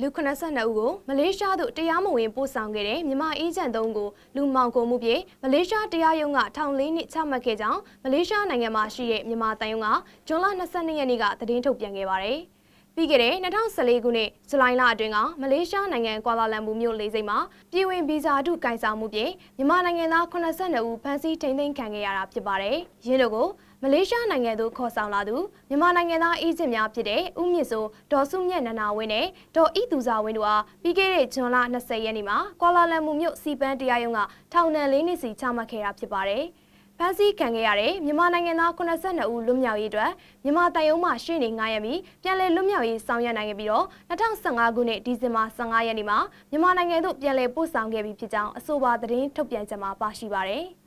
လူ82ဦးကိုမလေးရှားသို့တရားမဝင်ပို့ဆောင်ခဲ့တဲ့မြန်မာအေဂျင့်3ဦးကိုလူမှောင်ခိုမှုဖြင့်မလေးရှားတရားရုံးကထောင်လေးနှစ်ချမှတ်ခဲ့ကြောင်းမလေးရှားနိုင်ငံမှာရှိတဲ့မြန်မာတန်ယုံကဇွန်လ22ရက်နေ့ကသတင်းထုတ်ပြန်ခဲ့ပါတယ်။ ပြီးခဲ့တဲ့2014ခုနှစ်ဇူလိုင်လအတွင်းကမလေးရှားနိုင်ငံကွာလာလမ်ပူမြို့လေဆိပ်မှာပြည်ဝင်ဗီဇာတုကင်ဆောင်မှုဖြင့်မြန်မာနိုင်ငံသား82ဦးဖမ်းဆီးထိန်းသိမ်းခံခဲ့ရတာဖြစ်ပါတယ်။ရင်းတို့ကိုမလေးရှားနိုင်ငံသို့ခေါ်ဆောင်လာသူမြန်မာနိုင်ငံသားအေဂျင့်များဖြစ်တဲ့ဦးမြင့်စိုးဒေါ်စုမြတ်နန္နာဝင်းနဲ့ဒေါ်ဤသူဇာဝင်းတို့အားပြီးခဲ့တဲ့ဇွန်လ20ရက်နေ့မှာကွာလာလမ်ပူမြို့စီပန်းတရားရုံးကထောင်ဒဏ်၄နှစ်စီချမှတ်ခဲ့တာဖြစ်ပါတယ်။ ဖမ်းဆီးခံခဲ့ရတဲ့မြန်မာနိုင်ငံသား82ဦးလွတ်မြောက်ရေးအတွက်မြန်မာတိုင်ယုံမှရှေ့နေ9ရက်ပြီးပြန်လည်လွတ်မြောက်ရေးဆောင်ရွက်နိုင်ခဲ့ပြီးတော့2015ခုနှစ်ဒီဇင်ဘာ15ရက်နေ့မှာမြန်မာနိုင်ငံသို့ပြန်လည်ပို့ဆောင်ခဲ့ပြီးဖြစ်ကြောင်းအဆိုပါသတင်းထုတ်ပြန်ချက်မှာပါရှိပါတယ်။